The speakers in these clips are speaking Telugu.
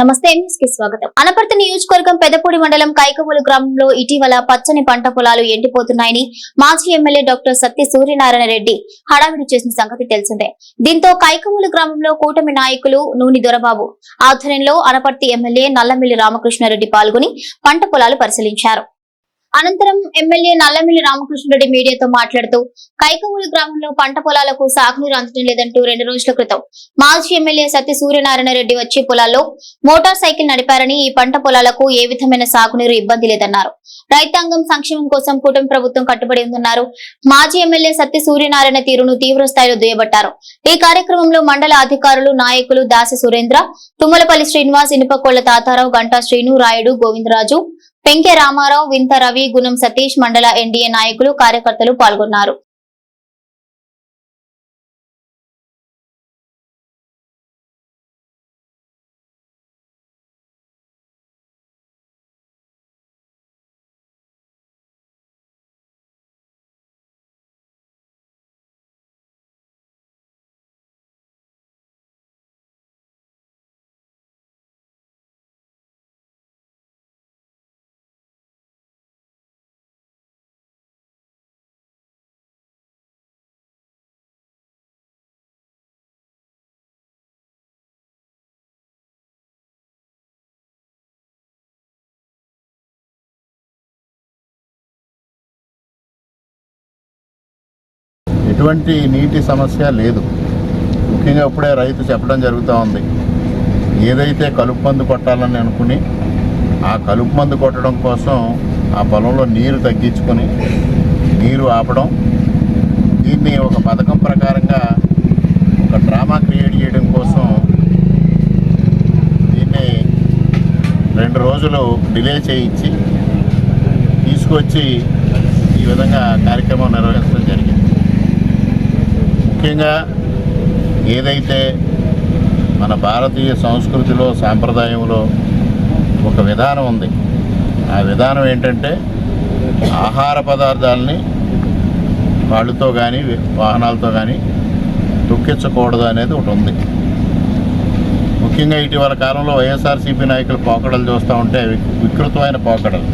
నమస్తే స్వాగతం. అనపర్తి నియోజకవర్గం పెదపూడి మండలం కైకమూలు గ్రామంలో ఇటీవల పచ్చని పంట పొలాలు ఎండిపోతున్నాయని మాజీ ఎమ్మెల్యే డాక్టర్ సత్య సూర్యనారాయణ రెడ్డి హడావిడి చేసిన సంగతి తెలిసిందే. దీంతో కైకమూలు గ్రామంలో కూటమి నాయకులు నూని దొరబాబు ఆధ్వర్యంలో అనపర్తి ఎమ్మెల్యే నల్లమిల్లి రామకృష్ణారెడ్డి పాల్గొని పంట పొలాలు పరిశీలించారు. అనంతరం ఎమ్మెల్యే నల్లమిల్లి రామకృష్ణారెడ్డి మీడియాతో మాట్లాడుతూ కైకవూరు గ్రామంలో పంట పొలాలకు సాగునీరు అందడం లేదంటూ రెండు రోజుల క్రితం మాజీ ఎమ్మెల్యే సత్య సూర్యనారాయణ రెడ్డి వచ్చి పొలాల్లో మోటార్ సైకిల్ నడిపారని ఈ పంట పొలాలకు ఏ విధమైన సాగునీరు ఇబ్బంది లేదన్నారు. రైతాంగం సంక్షేమం కోసం కూటమి ప్రభుత్వం కట్టుబడి ఉందన్నారు. మాజీ ఎమ్మెల్యే సత్య సూర్యనారాయణ తీరును తీవ్ర స్థాయిలో దుయ్యబట్టారు. ఈ కార్యక్రమంలో మండల అధికారులు నాయకులు దాసి సురేంద్ర తుమ్మలపల్లి శ్రీనివాస్ ఇనుపకొళ్ళ తాతారావు గంటా శ్రీను రాయుడు గోవిందరాజు పెంకె రామారావు వింత రవి గుణం సతీష్ మండల ఎన్డీఏ నాయకులు కార్యకర్తలు పాల్గొన్నారు. ఎటువంటి నీటి సమస్య లేదు. ముఖ్యంగా ఇప్పుడే రైతు చెప్పడం జరుగుతూ ఉంది. ఏదైతే కలుపు మందు కొట్టాలని అనుకుని ఆ కలుపు మందు కొట్టడం కోసం ఆ పొలంలో నీరు తగ్గించుకొని నీరు ఆపడం దీన్ని ఒక పథకం ప్రకారంగా ఒక డ్రామా క్రియేట్ చేయడం కోసం దీన్ని రెండు రోజులు డిలే చేయించి తీసుకొచ్చి ఈ విధంగా కార్యక్రమం నిర్వహించడం జరిగింది. ముఖ్యంగా ఏదైతే మన భారతీయ సంస్కృతిలో సాంప్రదాయంలో ఒక విధానం ఉంది. ఆ విధానం ఏంటంటే ఆహార పదార్థాలని వాళ్ళతో కానీ వాహనాలతో కానీ తొక్కించకూడదు అనేది ఒకటి ఉంది. ముఖ్యంగా ఇటీవల కాలంలో వైఎస్ఆర్సీపీ నాయకులు పోకడలు చూస్తూ ఉంటే వికృతమైన పోకడలు.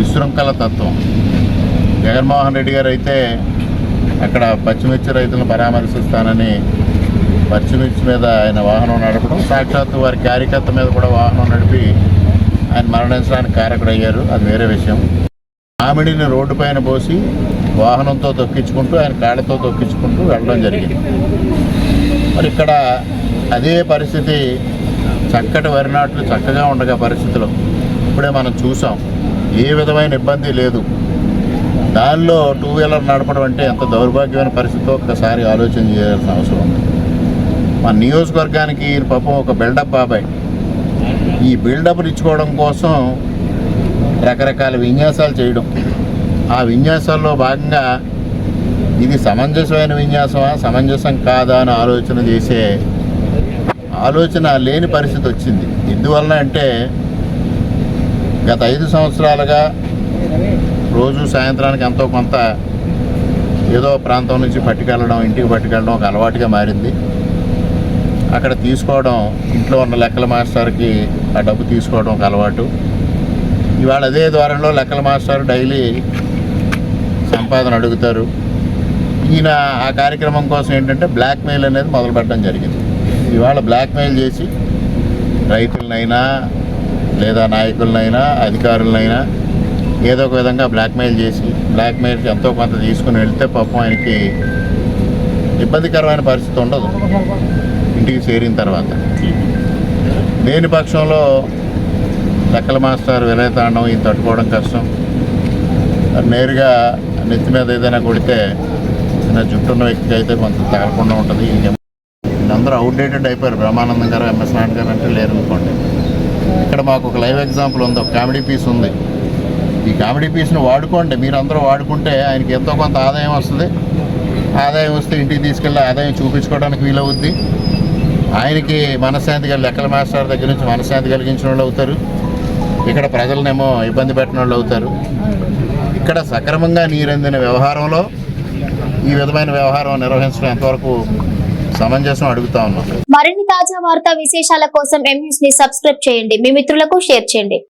విశృంఖల తత్వం. జగన్మోహన్ రెడ్డి గారు అయితే అక్కడ పచ్చిమిర్చి రైతులను పరామర్శిస్తానని పచ్చిమిర్చి మీద ఆయన వాహనం నడపడం సాక్షాత్తు వారి కార్యకర్త మీద కూడా వాహనం నడిపి ఆయన మరణించడానికి కారకుడయ్యారు. అది వేరే విషయం. మామిడిని రోడ్డు పైన పోసి వాహనంతో తొక్కించుకుంటూ ఆయన కాళ్ళతో తొక్కించుకుంటూ వెళ్ళడం జరిగింది. మరి ఇక్కడ అదే పరిస్థితి చక్కటి వరి నాట్లు చక్కగా ఉండగా పరిస్థితిలో ఇప్పుడే మనం చూసాం. ఏ విధమైన ఇబ్బంది లేదు. దానిలో టూ వీలర్ నడపడం అంటే ఎంత దౌర్భాగ్యమైన పరిస్థితి ఒక్కసారి ఆలోచన చేయాల్సిన అవసరం ఉంది. మన నియోజకవర్గానికి పాపం ఒక బిల్డప్ బాబాయ్. ఈ బిల్డప్ ఇచ్చుకోవడం కోసం రకరకాల విన్యాసాలు చేయడం. ఆ విన్యాసాల్లో భాగంగా ఇది సమంజసమైన విన్యాసమా సమంజసం కాదా అని ఆలోచన చేసే ఆలోచన లేని పరిస్థితి వచ్చింది. ఎందువలన అంటే గత ఐదు సంవత్సరాలుగా రోజు సాయంత్రానికి ఎంతో కొంత ఏదో ప్రాంతం నుంచి పట్టుకెళ్ళడం ఇంటికి పట్టుకెళ్ళడం ఒక అలవాటుగా మారింది. అక్కడ తీసుకోవడం ఇంట్లో ఉన్న లెక్కల మాస్టర్కి ఆ డబ్బు తీసుకోవడం ఒక అలవాటు. ఇవాళ అదే ద్వారంలో లెక్కల మాస్టర్ డైలీ సంపాదన అడుగుతారు. ఈయన ఆ కార్యక్రమం కోసం ఏంటంటే బ్లాక్మెయిల్ అనేది మొదలుపెట్టడం జరిగింది. ఇవాళ బ్లాక్మెయిల్ చేసి రైతులనైనా లేదా నాయకులనైనా అధికారులనైనా ఏదో ఒక విధంగా బ్లాక్మెయిల్ చేసి బ్లాక్మెయిల్ ఎంతో కొంత తీసుకుని వెళ్తే పాపం ఆయనకి ఇబ్బందికరమైన పరిస్థితి ఉండదు. ఇంటికి చేరిన తర్వాత. దేని పక్షంలో లెక్కల మాస్టర్ విలయతాండం ఇది తట్టుకోవడం కష్టం. నేరుగా నెత్తి మీద ఏదైనా కొడితే చిన్న జుట్టున్న వ్యక్తికి అయితే కొంత తగలకుండా ఉంటుంది. అందరూ అవుట్డేటెడ్ అయిపోయారు. బ్రహ్మానందం గారు ఎంఎస్ నాయుడు గారు అంటే లేరు అనుకోండి ఇక్కడ మాకు ఒక లైవ్ ఎగ్జాంపుల్ ఉంది. ఒక కామెడీ పీస్ ఉంది. ఈ కామెడీ పీస్ని వాడుకోండి. మీరు అందరూ వాడుకుంటే ఆయనకి ఎంతో కొంత ఆదాయం వస్తుంది. ఆదాయం వస్తే ఇంటికి తీసుకెళ్ళి ఆదాయం చూపించుకోవడానికి వీలవుద్ది. ఆయనకి మనశ్శాంతిగా లెక్కల మాస్టర్ దగ్గర నుంచి మనశ్శాంతి కలిగించిన వాళ్ళు అవుతారు. ఇక్కడ ప్రజలనేమో ఇబ్బంది పెట్టిన వాళ్ళు అవుతారు. ఇక్కడ సక్రమంగా నీరందిన వ్యవహారంలో ఈ విధమైన వ్యవహారం నిర్వహించడం ఎంతవరకు సమంజసం అడుగుతా ఉన్నాం. మరిన్ని తాజా వార్తా విశేషాల కోసం ఎంన్యూస్ని సబ్స్క్రైబ్ చేయండి. మీ మిత్రులకు షేర్ చేయండి.